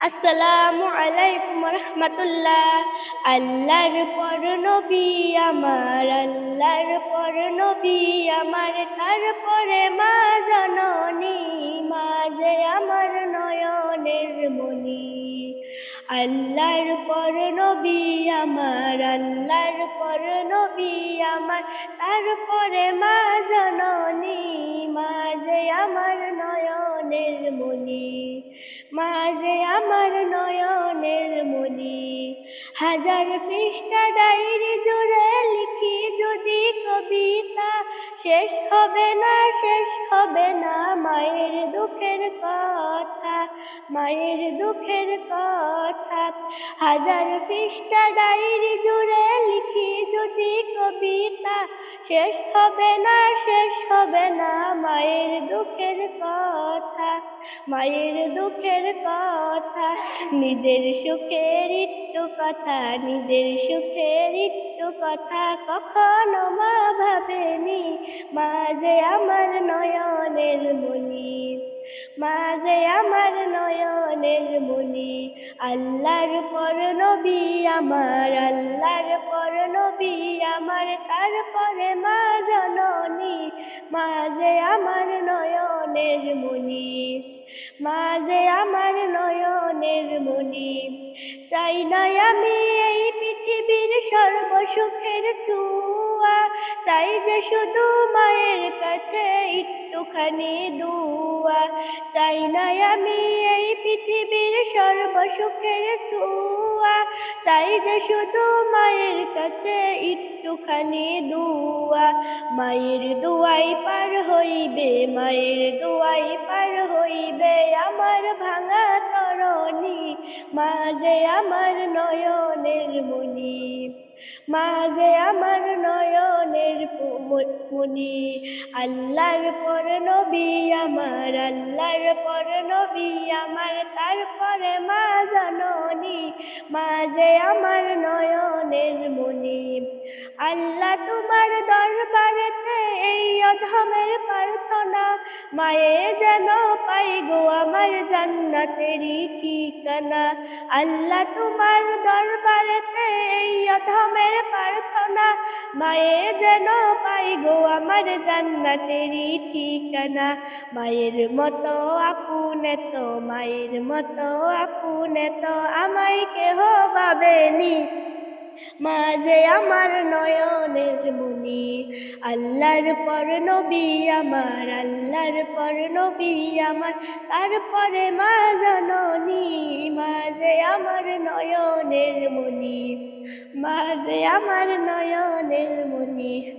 আসসালামু আলাইকুম রহমতুল্লাহ। আল্লাহর পর নবী আমার, আল্লাহর পর নবী আমার, তারপরে মা জননী মাঝে আমার নয়নের মনি আল্লাহর পর নবী আমার, আল্লাহর পর নবী আমার, তারপরে মা মনি। মাঝে আমার নয়নের মনি। হাজার পৃষ্ঠা ডায়েরি জুড়ে লিখি যদি কবিতা, শেষ হবে না, শেষ হবে না মায়ের দুঃখের কথা, মায়ের দুঃখের কথা। হাজার পৃষ্ঠা ডায়েরি জুড়ে লিখি যদি কবিতা, শেষ হবে না, শেষ হবে না মায়ের দুঃখের কথা, মায়ের দুঃখের কথা। নিজের সুখের একটু কথা, নিজের সুখের একটু কথা, কখনো মা ভাবেনি মা যে আমার নয়নের মনি মা যে আমার নয়নের মনি আল্লাহর পর নবী আমার, আল্লাহর পর নবী আমার, তারপরে মা জননী মা যে আমার নয়নের মনি মা যে আমার নয়নের মনি চাই না আমি এই পৃথিবীর সর্বসুখের ছুয়া, চাই যে শুধু মায়ের কাছে একটুখানি দুয়া। চাই না আমি এই পৃথিবীর সর্বসুখের ছুয়া। চাই যে শুধু মায়ের কাছে একটুখানি দুয়া। মায়ের দুয়াই পার হইবে, মায়ের দুয়াই পার হইবে আমার ভাঙা তরণী। মাঝে আমার নয়নের মুনি মাঝে মনি, আল্লাহর পর নবী আমার, আল্লাহর পর নবী আমার, তারপরে মা জননী মাঝে আমার নয়নের মনি। আল্লাহ তোমার দরবারেতে এই অধমের প্রার্থনা, মায়ে যেন পাই গো আমার জান্নাতেরই ঠিকানা। আল্লাহ তোমার এই অধমের প্রার্থনা, মায়ে যেন পাই গো আমার জান্নাতেরই ঠিকানা। মায়ের মতো আপুনে তো মায়ের মতো আপুনে তো আমায় কেহ ভাবেনি। মাঝে আমার নয়নের মুনি, আল্লাহর পর নবী আমার, আল্লাহর পর নবী আমার, তারপরে মা জননী, মাঝে আমার নয়নের মুনি, মাঝে আমার নয়নের মনি।